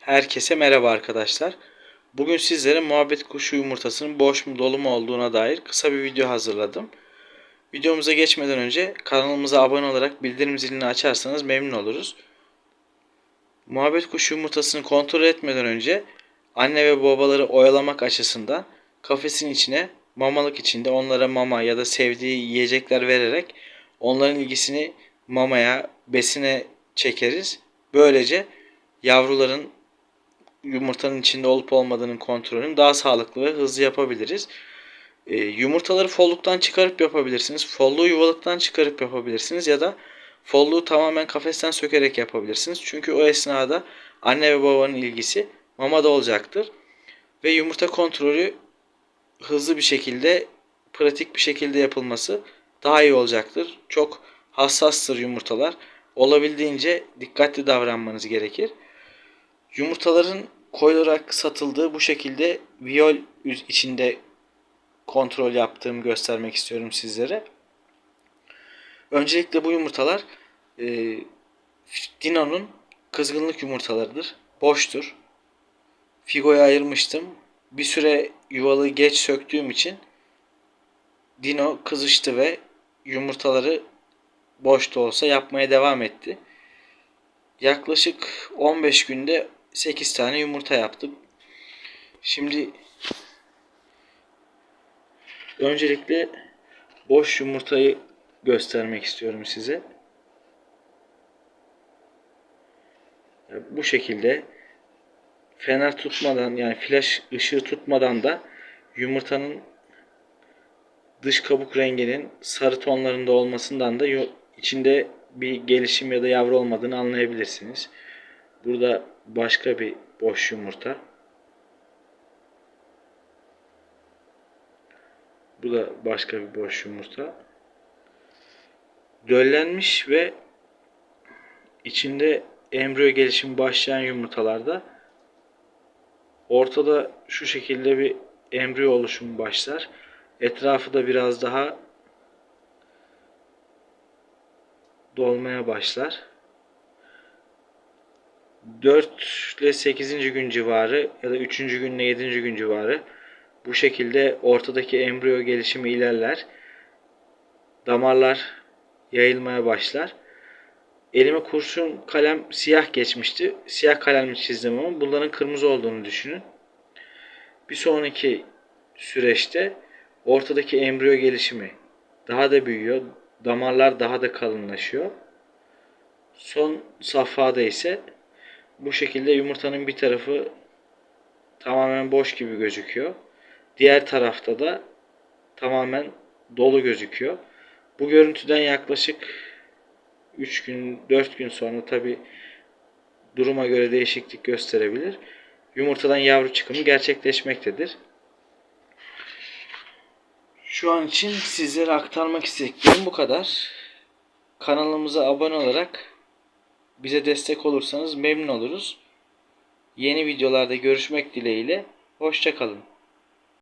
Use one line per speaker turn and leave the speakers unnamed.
Herkese merhaba arkadaşlar. Bugün sizlere muhabbet kuşu yumurtasının boş mu dolu mu olduğuna dair kısa bir video hazırladım. Videomuza geçmeden önce kanalımıza abone olarak bildirim zilini açarsanız memnun oluruz. Muhabbet kuşu yumurtasını kontrol etmeden önce anne ve babaları oyalamak açısından kafesin içine mamalık içinde onlara mama ya da sevdiği yiyecekler vererek onların ilgisini mamaya, besine çekeriz. Böylece yavruların yumurtanın içinde olup olmadığının kontrolünü daha sağlıklı ve hızlı yapabiliriz. E, yumurtaları folluktan çıkarıp yapabilirsiniz. Folluğu yuvalıktan çıkarıp yapabilirsiniz ya da folluğu tamamen kafesten sökerek yapabilirsiniz. Çünkü o esnada anne ve babanın ilgisi mamada olacaktır. Ve yumurta kontrolü hızlı bir şekilde, pratik bir şekilde yapılması daha iyi olacaktır. Çok hassastır yumurtalar. Olabildiğince dikkatli davranmanız gerekir. Yumurtaların koyularak satıldığı bu şekilde viyol içinde kontrol yaptığımı göstermek istiyorum sizlere. Öncelikle bu yumurtalar e, Dino'nun kızgınlık yumurtalarıdır. Boştur. Figo'ya ayırmıştım. Bir süre yuvalı geç söktüğüm için Dino kızıştı ve yumurtaları boş da olsa yapmaya devam etti. Yaklaşık 15 günde 8 tane yumurta yaptım. Şimdi öncelikle boş yumurtayı göstermek istiyorum size. Bu şekilde fener tutmadan yani flash ışığı tutmadan da yumurtanın dış kabuk renginin sarı tonlarında olmasından da içinde bir gelişim ya da yavru olmadığını anlayabilirsiniz. Burada başka bir boş yumurta. Bu da başka bir boş yumurta. Döllenmiş ve içinde embriyo gelişimi başlayan yumurtalarda ortada şu şekilde bir embriyo oluşumu başlar. Etrafı da biraz daha dolmaya başlar. 4 ile 8. gün civarı ya da 3. gün ile 7. gün civarı bu şekilde ortadaki embriyo gelişimi ilerler. Damarlar yayılmaya başlar. Elime kurşun kalem siyah geçmişti. Siyah kalemle çizdim ama bunların kırmızı olduğunu düşünün. Bir sonraki süreçte ortadaki embriyo gelişimi daha da büyüyor. Damarlar daha da kalınlaşıyor. Son safhada ise bu şekilde yumurtanın bir tarafı tamamen boş gibi gözüküyor. Diğer tarafta da tamamen dolu gözüküyor. Bu görüntüden yaklaşık 3 gün 4 gün sonra tabi duruma göre değişiklik gösterebilir. Yumurtadan yavru çıkımı gerçekleşmektedir. Şu an için sizlere aktarmak istediklerim bu kadar. Kanalımıza abone olarak bize destek olursanız memnun oluruz. Yeni videolarda görüşmek dileğiyle. Hoşçakalın.